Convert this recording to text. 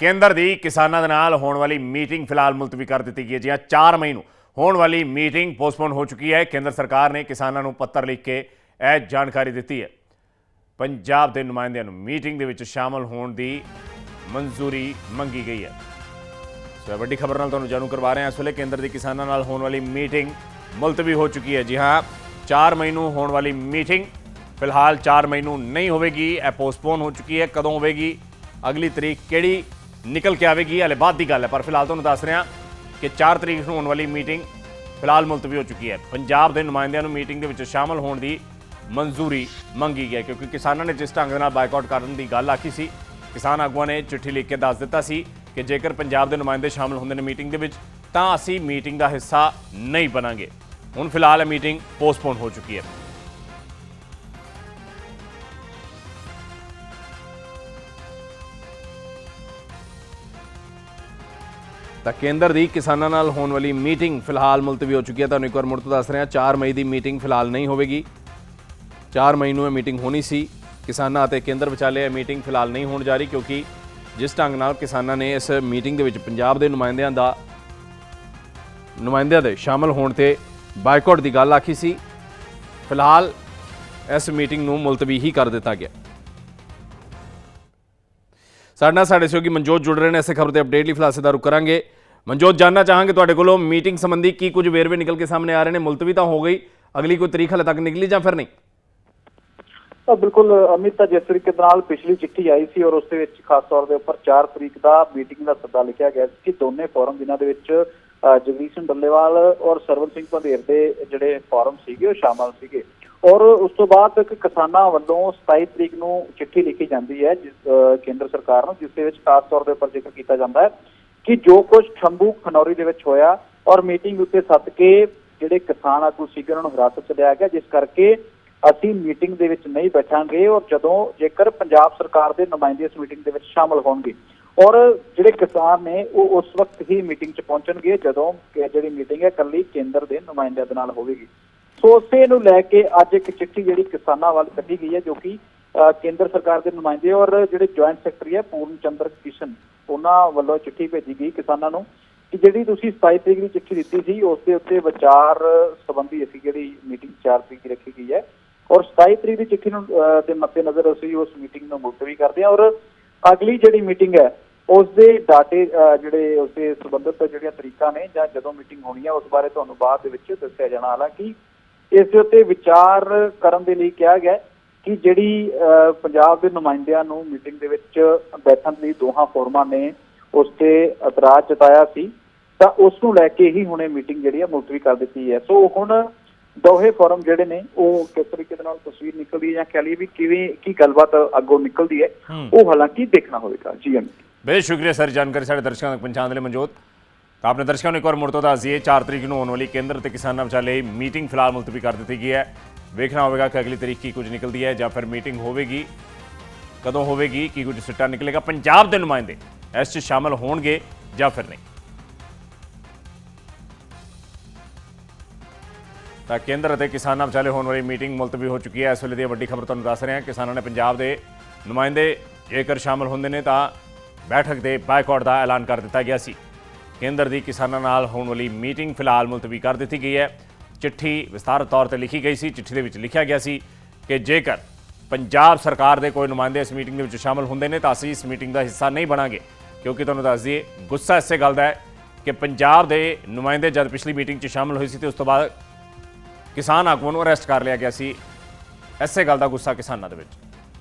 ਕੇਂਦਰ ਦੀ ਕਿਸਾਨਾਂ ਦੇ ਨਾਲ ਹੋਣ ਵਾਲੀ ਮੀਟਿੰਗ ਫਿਲਹਾਲ ਮੁਲਤਵੀ ਕਰ ਦਿੱਤੀ ਗਈ ਹੈ ਜੀ। ਹਾਂ 4 ਮਈ ਨੂੰ ਹੋਣ ਵਾਲੀ ਮੀਟਿੰਗ ਪੋਸਟਪੋਨ ਹੋ ਚੁੱਕੀ ਹੈ। ਕੇਂਦਰ ਸਰਕਾਰ ਨੇ ਕਿਸਾਨਾਂ ਨੂੰ ਪੱਤਰ ਲਿਖ ਕੇ ਇਹ ਜਾਣਕਾਰੀ ਦਿੱਤੀ ਹੈ। ਪੰਜਾਬ ਦੇ ਨੁਮਾਇੰਦਿਆਂ ਨੂੰ ਮੀਟਿੰਗ ਦੇ ਵਿੱਚ ਸ਼ਾਮਲ ਹੋਣ ਦੀ ਮਨਜ਼ੂਰੀ ਮੰਗੀ ਗਈ ਹੈ। ਸੋ ਵੱਡੀ ਖਬਰ ਨਾਲ ਤੁਹਾਨੂੰ ਜਾਣੂ ਕਰਵਾ ਰਹੇ ਹਾਂ। ਇਸ ਵੇਲੇ ਕੇਂਦਰ ਦੀ ਕਿਸਾਨਾਂ ਨਾਲ ਹੋਣ ਵਾਲੀ ਮੀਟਿੰਗ ਮੁਲਤਵੀ ਹੋ ਚੁੱਕੀ ਹੈ। ਜੀ ਹਾਂ 4 ਮਈ ਨੂੰ ਹੋਣ ਵਾਲੀ ਮੀਟਿੰਗ ਫਿਲਹਾਲ 4 ਮਈ ਨੂੰ ਨਹੀਂ ਹੋਵੇਗੀ। ਇਹ ਪੋਸਟਪੋਨ ਹੋ ਚੁੱਕੀ ਹੈ। ਕਦੋਂ ਹੋਵੇਗੀ? ਅਗਲੀ ਤਰੀਕ ਕਿਹੜੀ ਨਿਕਲ ਕੇ ਆਵੇਗੀ, ਹਲੇ ਬਾਅਦ ਦੀ ਗੱਲ ਹੈ, ਪਰ ਫਿਲਹਾਲ ਤੁਹਾਨੂੰ ਦੱਸ ਰਿਹਾ ਕਿ 4 ਤਰੀਕ ਨੂੰ ਹੋਣ ਵਾਲੀ ਮੀਟਿੰਗ ਫਿਲਹਾਲ ਮੁਲਤਵੀ ਹੋ ਚੁੱਕੀ ਹੈ। ਪੰਜਾਬ ਦੇ ਨੁਮਾਇੰਦਿਆਂ ਨੂੰ ਮੀਟਿੰਗ ਦੇ ਵਿੱਚ ਸ਼ਾਮਲ ਹੋਣ ਦੀ ਮਨਜ਼ੂਰੀ ਮੰਗੀ ਗਈ ਹੈ, ਕਿਉਂਕਿ ਕਿਸਾਨਾਂ ਨੇ ਜਿਸ ਢੰਗ ਦੇ ਨਾਲ ਬਾਈਕਾਟ ਕਰਨ ਦੀ ਗੱਲ ਆਖੀ ਸੀ, ਕਿਸਾਨ ਆਗੂਆਂ ਨੇ ਚਿੱਠੀ ਲਿਖ ਕੇ ਦੱਸ ਦਿੱਤਾ ਸੀ ਕਿ ਜੇਕਰ ਪੰਜਾਬ ਦੇ ਨੁਮਾਇੰਦੇ ਸ਼ਾਮਲ ਹੁੰਦੇ ਨੇ ਮੀਟਿੰਗ ਦੇ ਵਿੱਚ, ਤਾਂ ਅਸੀਂ ਮੀਟਿੰਗ ਦਾ ਹਿੱਸਾ ਨਹੀਂ ਬਣਾਂਗੇ। ਹੁਣ ਫਿਲਹਾਲ ਇਹ ਮੀਟਿੰਗ ਪੋਸਟਪੋਨ ਹੋ ਚੁੱਕੀ ਹੈ। ਤਾਂ ਕੇਂਦਰ ਦੀ ਕਿਸਾਨਾਂ ਨਾਲ ਹੋਣ ਵਾਲੀ ਮੀਟਿੰਗ ਫਿਲਹਾਲ ਮੁਲਤਵੀ ਹੋ ਚੁੱਕੀ ਹੈ। ਤੁਹਾਨੂੰ ਇੱਕ ਵਾਰ ਮੁੜ ਤੋਂ ਦੱਸ ਰਿਹਾ 4 ਮਈ ਦੀ ਮੀਟਿੰਗ ਫਿਲਹਾਲ ਨਹੀਂ ਹੋਵੇਗੀ। 4 ਮਈ ਨੂੰ ਇਹ ਮੀਟਿੰਗ ਹੋਣੀ ਸੀ। ਕਿਸਾਨਾਂ ਅਤੇ ਕੇਂਦਰ ਵਿਚਾਲੇ ਇਹ ਮੀਟਿੰਗ ਫਿਲਹਾਲ ਨਹੀਂ ਹੋਣ ਜਾ ਰਹੀ ਕਿਉਂਕਿ ਜਿਸ ਢੰਗ ਨਾਲ ਕਿਸਾਨਾਂ ਨੇ ਇਸ ਮੀਟਿੰਗ ਦੇ ਵਿੱਚ ਪੰਜਾਬ ਦੇ ਨੁਮਾਇੰਦਿਆਂ ਦਾ, ਨੁਮਾਇੰਦਿਆਂ ਦੇ ਸ਼ਾਮਲ ਹੋਣ ਤੇ ਬਾਈਕਾਟ ਦੀ ਗੱਲ ਆਖੀ ਸੀ। ਫਿਲਹਾਲ ਇਸ ਮੀਟਿੰਗ ਨੂੰ ਮੁਲਤਵੀ ਹੀ ਕਰ ਦਿੱਤਾ ਗਿਆ। ਸਾਡੇ ਨਾਲ ਸਾਡੇ ਸਹਿਯੋਗੀ ਮਨਜੋਤ ਜੁੜ ਰਹੇ ਨੇ। ਇਸੇ ਖਬਰ ਦੇ ਅਪਡੇਟ ਲਈ ਫਿਲਹਾਲ ਸਿੱਧਾ ਰੁਕ ਕਰਾਂਗੇ। ਮਨਜੋਤ ਜਾਨਣਾ ਚਾਹਾਂਗੇ ਤੁਹਾਡੇ ਕੋਲੋਂ। ਮੀਟਿੰਗ ਸੰਬੰਧੀ ਕੀ ਕੁਝ ਵੇਰਵੇ ਨਿਕਲ ਕੇ ਸਾਹਮਣੇ ਆ ਰਹੇ ਨੇ? ਮੁਲਤਵੀ ਤਾਂ ਹੋ ਗਈ। ਅਗਲੀ ਕੋਈ ਤਰੀਕ ਹਲੇ ਤੱਕ ਨਿਕਲੀ ਜਾਂ ਫਿਰ ਨਹੀਂ? ਤਾਂ ਬਿਲਕੁਲ ਅਮਿਤ ਜਿਸ ਤਰੀਕੇ ਦੇ ਨਾਲ ਪਿਛਲੀ ਚਿੱਠੀ ਆਈ ਸੀ ਔਰ ਉਸ ਦੇ ਵਿੱਚ ਖਾਸ ਤੌਰ ਦੇ ਉੱਪਰ 4 ਤਰੀਕ ਦਾ ਮੀਟਿੰਗ ਦਾ ਸੱਦਾ ਲਿਖਿਆ ਗਿਆ ਸੀ ਕਿ ਦੋਨੇ ਫੋਰਮ ਜਿਨ੍ਹਾਂ ਦੇ ਵਿੱਚ ਅ, ਜਗਦੀਸ਼ ਸਿੰਘ ਡੱਲੇਵਾਲ ਔਰ ਸਰਵਨ ਸਿੰਘ ਪੰਧੇਰ ਦੇ ਜਿਹੜੇ ਫੋਰਮ ਸੀਗੇ ਉਹ ਸ਼ਾਮਲ ਸੀਗੇ। ਔਰ ਉਸ ਤੋਂ ਬਾਅਦ ਇੱਕ ਕਿਸਾਨਾਂ ਵੱਲੋਂ 27 ਤਰੀਕ ਨੂੰ ਚਿੱਠੀ ਲਿਖੀ ਜਾਂਦੀ ਹੈ ਜਿਸ ਕੇਂਦਰ ਸਰਕਾਰ ਨੂੰ ਜਿਸ ਦੇ ਵਿੱਚ ਖਾਸ ਤੌਰ ਦੇ ਉੱਪਰ ਜ਼ਿਕਰ ਕੀਤਾ ਜਾਂਦਾ ਹੈ। ਕਿ ਜੋ ਕੁਝ ਸ਼ੰਭੂ ਖਨੌਰੀ ਦੇ ਵਿੱਚ ਹੋਇਆ ਔਰ ਮੀਟਿੰਗ ਉੱਤੇ ਸੱਦ ਕੇ ਜਿਹੜੇ ਕਿਸਾਨ ਆਗੂ ਸੀਗੇ, ਉਹਨਾਂ ਨੂੰ ਹਿਰਾਸਤ 'ਚ ਲਿਆ ਗਿਆ, ਜਿਸ ਕਰਕੇ ਅਸੀਂ ਮੀਟਿੰਗ ਦੇ ਵਿੱਚ ਨਹੀਂ ਬੈਠਾਂਗੇ ਔਰ ਜਦੋਂ ਜੇਕਰ ਪੰਜਾਬ ਸਰਕਾਰ ਦੇ ਨੁਮਾਇੰਦੇ ਇਸ ਮੀਟਿੰਗ ਦੇ ਵਿੱਚ ਸ਼ਾਮਲ ਹੋਣਗੇ ਔਰ ਜਿਹੜੇ ਕਿਸਾਨ ਨੇ, ਉਹ ਉਸ ਵਕਤ ਹੀ ਮੀਟਿੰਗ 'ਚ ਪਹੁੰਚਣਗੇ ਜਦੋਂ ਜਿਹੜੀ ਮੀਟਿੰਗ ਹੈ ਕੱਲੀ ਕੇਂਦਰ ਦੇ ਨੁਮਾਇੰਦਿਆਂ ਦੇ ਨਾਲ ਹੋਵੇਗੀ। ਸੋ ਉਸੇ ਨੂੰ ਲੈ ਕੇ ਅੱਜ ਇੱਕ ਚਿੱਠੀ ਜਿਹੜੀ ਕਿਸਾਨਾਂ ਵੱਲ ਕੱਢੀ ਗਈ ਹੈ, ਜੋ ਕਿ ਕੇਂਦਰ ਸਰਕਾਰ ਦੇ ਨੁਮਾਇੰਦੇ ਔਰ ਜਿਹੜੇ ਜੁਆਇੰਟ ਸੈਕਟਰੀ ਹੈ ਪੂਰਨ ਚੰਦਰ ਕਿਸ਼ਨ ਉਹਨਾਂ ਵੱਲੋਂ ਚਿੱਠੀ ਭੇਜੀ ਗਈ ਕਿਸਾਨਾਂ ਨੂੰ ਕਿ ਜਿਹੜੀ ਤੁਸੀਂ 27 ਤਰੀਕ ਦੀ ਚਿੱਠੀ ਦਿੱਤੀ ਸੀ ਉਸ ਦੇ ਉੱਤੇ ਵਿਚਾਰ ਸੰਬੰਧੀ ਅਸੀਂ ਜਿਹੜੀ ਮੀਟਿੰਗ 4 ਤਰੀਕ ਦੀ ਰੱਖੀ ਗਈ ਹੈ ਔਰ 27 ਤਰੀਕ ਦੀ ਚਿੱਠੀ ਨੂੰ ਅ, ਦੇ ਮੱਦੇਨਜ਼ਰ ਅਸੀਂ ਉਸ ਮੀਟਿੰਗ ਨੂੰ ਮੁਲਤਵੀ ਕਰਦੇ ਹਾਂ ਔਰ ਅਗਲੀ ਜਿਹੜੀ ਮੀਟਿੰਗ ਹੈ ਉਸ ਦੇ ਡਾਟੇ ਜਿਹੜੇ ਉਸ ਦੇ ਸੰਬੰਧਿਤ ਜਿਹੜੀਆਂ ਤਰੀਕਾਂ ਨੇ ਜਾਂ ਜਦੋਂ ਮੀਟਿੰਗ ਹੋਣੀ ਹੈ ਉਸ ਬਾਰੇ ਤੁਹਾਨੂੰ ਬਾਅਦ ਦੇ ਵਿੱਚ ਦੱਸਿਆ ਜਾਣਾ। ਹਾਲਾਂਕਿ ਇਸ ਦੇ ਉੱਤੇ ਵਿਚਾਰ ਕਰਨ ਦੇ ਲਈ ਕਿਹਾ ਗਿਆ ਹੈ ਕਿ ਜਿਹੜੀ ਪੰਜਾਬ ਦੇ ਨੁਮਾਇੰਦਿਆਂ ਨੂੰ ਮੀਟਿੰਗ ਦੇ ਵਿੱਚ ਬੈਠਣ ਲਈ ਦੋਹਾਂ ਫੋਰਮਾਂ ਨੇ ਉਸ ਤੇ ਇਤਰਾਜ਼ ਜਤਾਇਆ ਸੀ ਤਾਂ ਉਸ ਨੂੰ ਲੈ ਕੇ ਹੀ ਹੁਣੇ ਮੀਟਿੰਗ ਜਿਹੜੀ ਹੈ ਮੁਲਤਵੀ ਕਰ ਦਿੱਤੀ ਹੈ। ਸੋ ਹੁਣ ਦੋਹੇ ਫੋਰਮ ਜਿਹੜੇ ਨੇ ਉਹ ਕਿਸ ਤਰੀਕੇ ਦੇ ਨਾਲ ਤਸਵੀਰ ਨਿਕਲਦੀ ਹੈ ਜਾਂ ਕਹਿ ਲਈਏ ਵੀ ਕਿਵੇਂ ਕੀ ਗੱਲਬਾਤ ਅੱਗੋਂ ਨਿਕਲਦੀ ਹੈ ਉਹ ਹਾਲਾਂਕਿ ਦੇਖਣਾ ਹੋਵੇਗਾ। ਜੀ ਅਮਿਤ ਬਹੁਤ ਸ਼ੁਕਰੀਆ ਸਰ ਜਾਣਕਾਰੀ ਸਾਡੇ ਦਰਸ਼ਕਾਂ ਤੱਕ ਪਹੁੰਚਾਉਣ ਦੇ ਲਈ ਮਨਜੋਤ ਤਾਂ ਆਪਣੇ ਦਰਸ਼ਕਾਂ ਨੂੰ ਇੱਕ ਵਾਰ ਮੁੜ ਤੋਂ ਦੱਸ ਦਈਏ 4 ਤਰੀਕ ਨੂੰ ਹੋਣ ਵਾਲੀ ਕੇਂਦਰ ਤੇ ਕਿਸਾਨਾਂ ਵਿਚਾਲੇ ਮੀਟਿੰਗ ਫਿਲਹਾਲ ਮੁਲਤਵੀ ਕਰ ਦਿੱਤੀ ਗਈ ਹੈ। ਵੇਖਣਾ ਹੋਵੇਗਾ ਕਿ ਅਗਲੀ ਤਰੀਕ ਕੀ ਕੁਝ ਨਿਕਲਦੀ ਹੈ ਜਾਂ ਫਿਰ ਮੀਟਿੰਗ ਹੋਵੇਗੀ। ਕਦੋਂ ਹੋਵੇਗੀ, ਕੀ ਕੁਝ ਸਿੱਟਾ ਨਿਕਲੇਗਾ, ਪੰਜਾਬ ਦੇ ਨੁਮਾਇੰਦੇ ਇਸ 'ਚ ਸ਼ਾਮਲ ਹੋਣਗੇ ਜਾਂ ਫਿਰ ਨਹੀਂ। ਤਾਂ ਕੇਂਦਰ ਅਤੇ ਕਿਸਾਨਾਂ ਵਿਚਾਲੇ ਹੋਣ ਵਾਲੀ ਮੀਟਿੰਗ ਮੁਲਤਵੀ ਹੋ ਚੁੱਕੀ ਹੈ। ਇਸ ਵੇਲੇ ਦੀ ਵੱਡੀ ਖਬਰ ਤੁਹਾਨੂੰ ਦੱਸ ਰਹੇ ਹਾਂ। ਕਿਸਾਨਾਂ ਨੇ ਪੰਜਾਬ ਦੇ ਨੁਮਾਇੰਦੇ ਜੇਕਰ ਸ਼ਾਮਲ ਹੁੰਦੇ ਨੇ ਤਾਂ ਬੈਠਕ ਦੇ ਬਾਈਕਾਟ ਦਾ ਐਲਾਨ ਕਰ ਦਿੱਤਾ ਗਿਆ ਸੀ। ਕੇਂਦਰ ਦੀ ਕਿਸਾਨਾਂ ਨਾਲ ਹੋਣ ਵਾਲੀ ਮੀਟਿੰਗ ਫਿਲਹਾਲ ਮੁਲਤਵੀ ਕਰ ਦਿੱਤੀ ਗਈ ਹੈ। ਚਿੱਠੀ ਵਿਸਥਾਰ ਤੌਰ ਤੇ ਲਿਖੀ ਗਈ ਸੀ। ਚਿੱਠੀ ਦੇ ਵਿੱਚ ਲਿਖਿਆ ਗਿਆ ਸੀ ਕਿ ਜੇਕਰ ਪੰਜਾਬ ਸਰਕਾਰ ਦੇ ਕੋਈ ਨੁਮਾਇੰਦੇ ਇਸ ਮੀਟਿੰਗ ਦੇ ਵਿੱਚ ਸ਼ਾਮਲ ਹੁੰਦੇ ਨੇ, ਤਾਂ ਅਸੀਂ ਇਸ ਮੀਟਿੰਗ ਦਾ ਹਿੱਸਾ ਨਹੀਂ ਬਣਾਂਗੇ। ਕਿਉਂਕਿ ਤੁਹਾਨੂੰ ਦੱਸ ਦਈਏ, ਗੁੱਸਾ ਇਸੇ ਗੱਲ ਦਾ ਹੈ ਕਿ ਪੰਜਾਬ ਦੇ ਨੁਮਾਇੰਦੇ ਜਦ ਪਿਛਲੀ ਮੀਟਿੰਗ 'ਚ ਸ਼ਾਮਲ ਹੋਏ ਸੀ ਤੇ ਉਸ ਤੋਂ ਬਾਅਦ ਕਿਸਾਨ ਆਗੂਆਂ ਨੂੰ ਅਰੈਸਟ ਕਰ ਲਿਆ ਗਿਆ ਸੀ। ਐਸੇ ਗੱਲ ਦਾ ਗੁੱਸਾ ਕਿਸਾਨਾਂ ਦੇ ਵਿੱਚ।